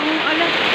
ulan. Oh,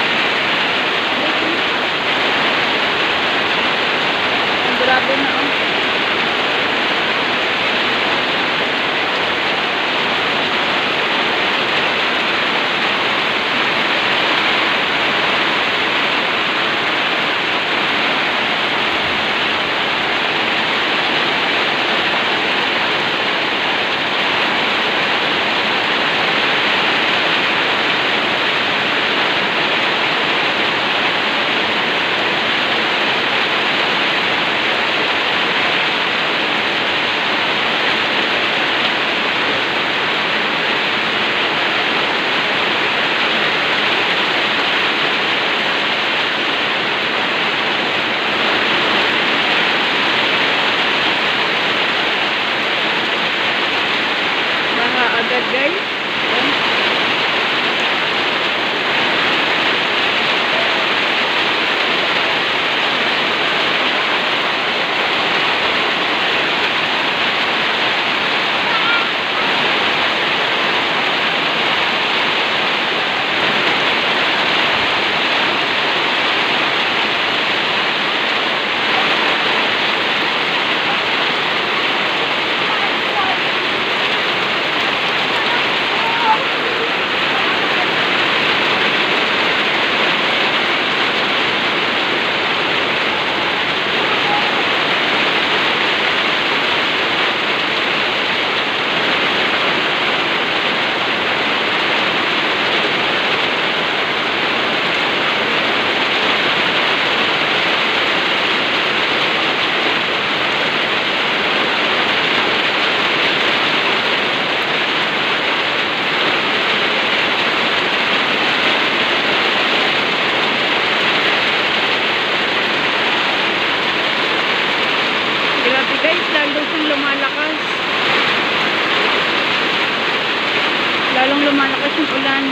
ulan.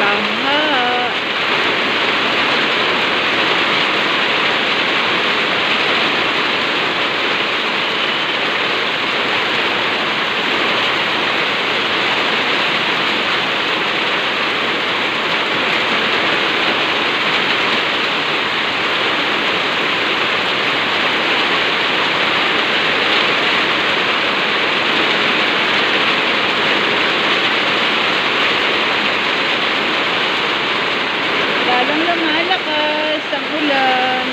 Baha. Lalong lumalakas ang ulan.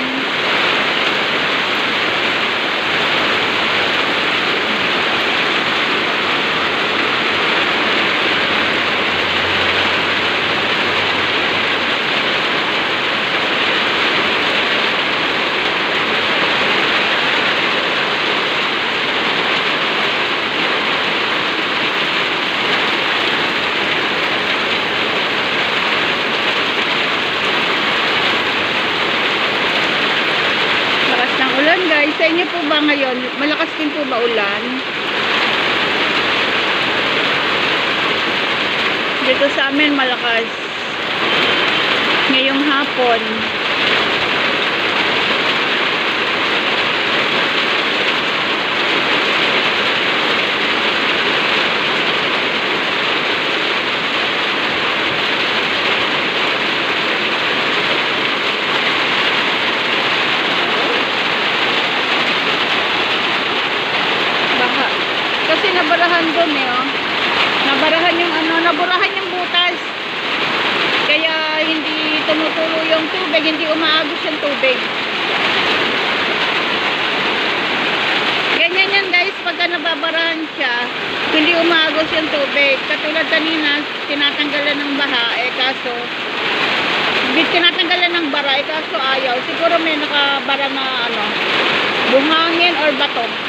Lakas ng ulan guys. Sa inyo po ba ngayon? Malakas din po ba ulan? Dito sa amin malakas. Ngayong hapon. Baha. Kasi nabarahan eh, oh. Nabarahan yung ano, naburahan yung butas. Kaya hindi tumutulo yung tubig, hindi umaagos yung tubig. Ganyan yan guys, pagka nababarahan siya, hindi umaagos yung tubig. Katulad kanina, tinatanggalan ng baha, eh kaso, hindi tinatanggalan ng bara, eh kaso ayaw. Siguro may nakabara na ano, buhangin or bato.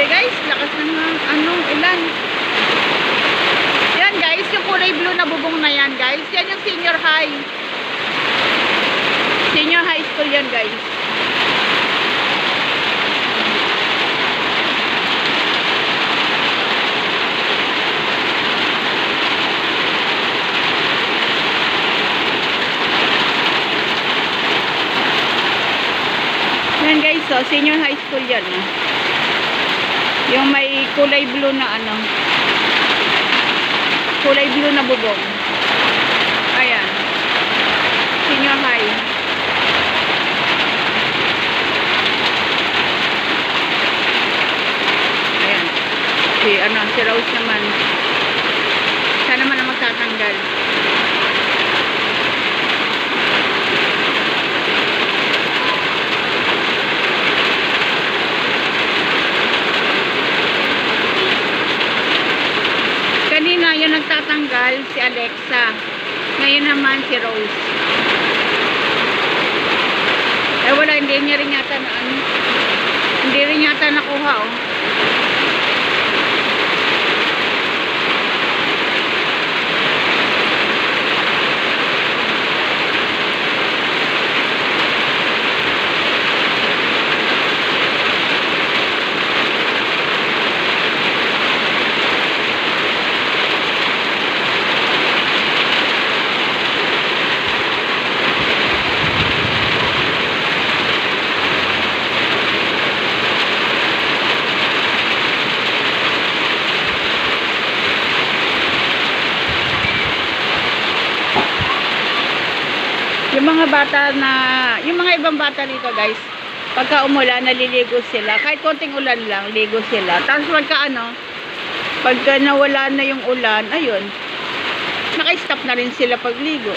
Grabe guys, lakas na ng anong ilan. Yan guys, yung kulay blue na bubong na yan guys. Yan yung senior high. Senior high school yan guys. Yan guys, so senior high school yan. Oh. Yung may kulay blue na ano. Kulay blue na bubong. Ayan. Senior high. Ayan. Si ano, si Rose naman. Siya naman ang magtatanggal. Kanina yung nagtatanggal si Alexa. Ngayon naman si Rose. Eh wala, hindi niya rin yata na ano. Hindi rin yata nakuha oh. Mga bata na, yung mga ibang bata dito guys, pagka umulan, naliligo sila. Kahit konting ulan lang, ligo sila. Tapos pagka ano, pagka nawala na yung ulan, ayun, naka-stop na rin sila pagligo.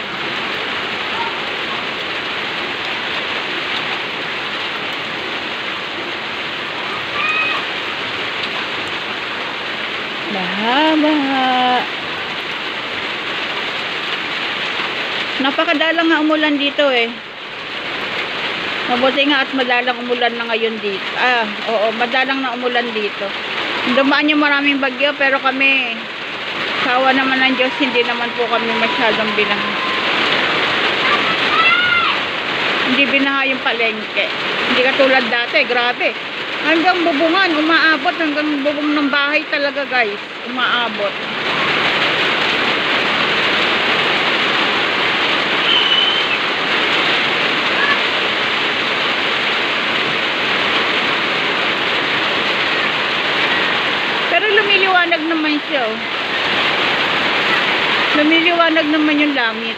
Baha-baha. Napakadalang nga umulan dito eh. Mabuti nga at madalang umulan na ngayon dito. Ah, oo, madalang na umulan dito. Dumaan yung maraming bagyo pero kami, kawa naman ng Diyos, hindi naman po kami masyadong binaha. Hindi binaha yung palengke. Hindi katulad dati, grabe. Hanggang bubungan, umaabot. Hanggang bubong ng bahay talaga guys. Umaabot. Pero lumiliwanag naman siya. Oh. Lumiliwanag naman yung langit.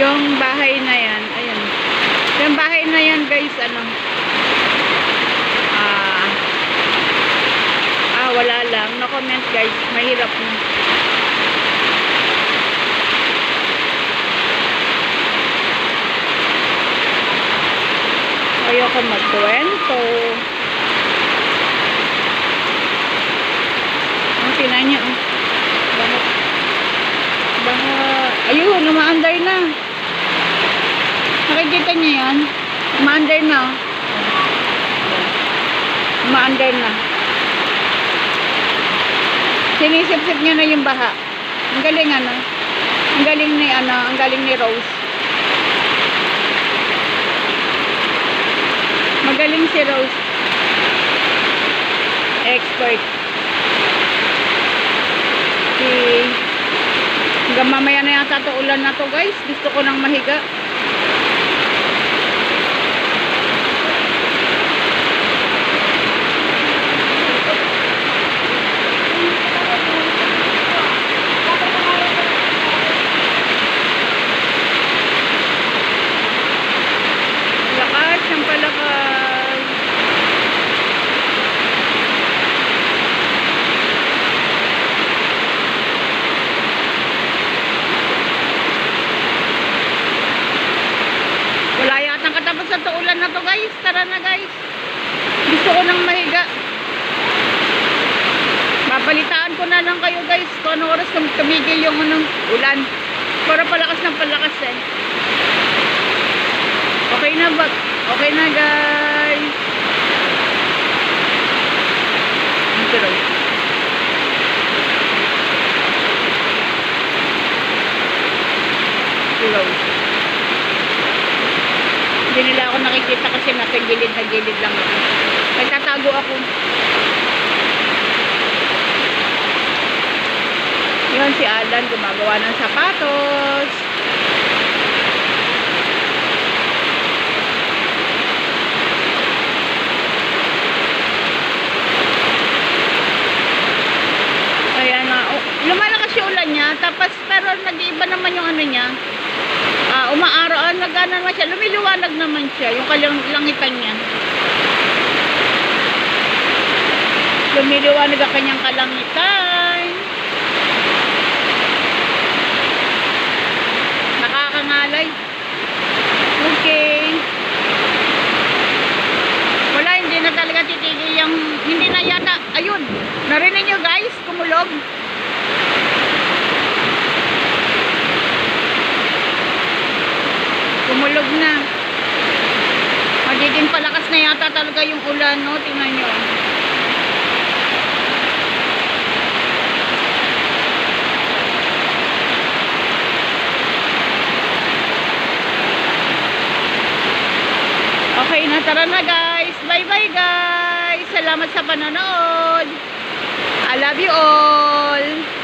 Yung bahay na yan, ayun. Yung bahay na yan guys, ano, ah, ah, wala lang. No comment guys, mahirap na. Ayoko magkwento. Ang tinan niya, oh. Baha. Baha. Ayun, umaandar na. Nakikita niyo yan? Umaandar na, oh. Umaandar na. Sinisip-sip niya na yung baha. Ang galing ano. Ang galing ni ano, ang galing ni Rose. Magaling si Rose. Expert. Si hanggang mamaya na yata to ulan na to guys. Gusto ko nang mahiga. Lakas ng palakas. Wala yatang katapusan to ulan na to guys. Tara na guys. Gusto ko nang mahiga. Babalitaan ko na lang kayo guys kung anong oras tum- tumigil yung anong ulan. Para palakas ng palakas eh. Okay na ba? Okay na guys. Kasi nasa gilid na gilid lang ako. May tatago ako. Yun si Alan gumagawa ng sapatos. Kaya nga, oh, lumalakas yung ulan niya, tapos pero nag-iiba naman yung ano niya. Ah, nagana naman siya, lumiliwanag naman siya, yung kalang langitan niya. Lumiliwanag ang kanyang kalangitan. Nakakangalay. Okay. Wala, hindi na talaga titigil yung, hindi na yata, ayun, narinig nyo guys, kumulog. Kumulog na. Magiging palakas na yata talaga yung ulan, no? Tingnan nyo. Okay na, tara na guys. Bye-bye guys. Salamat sa panonood. I love you all.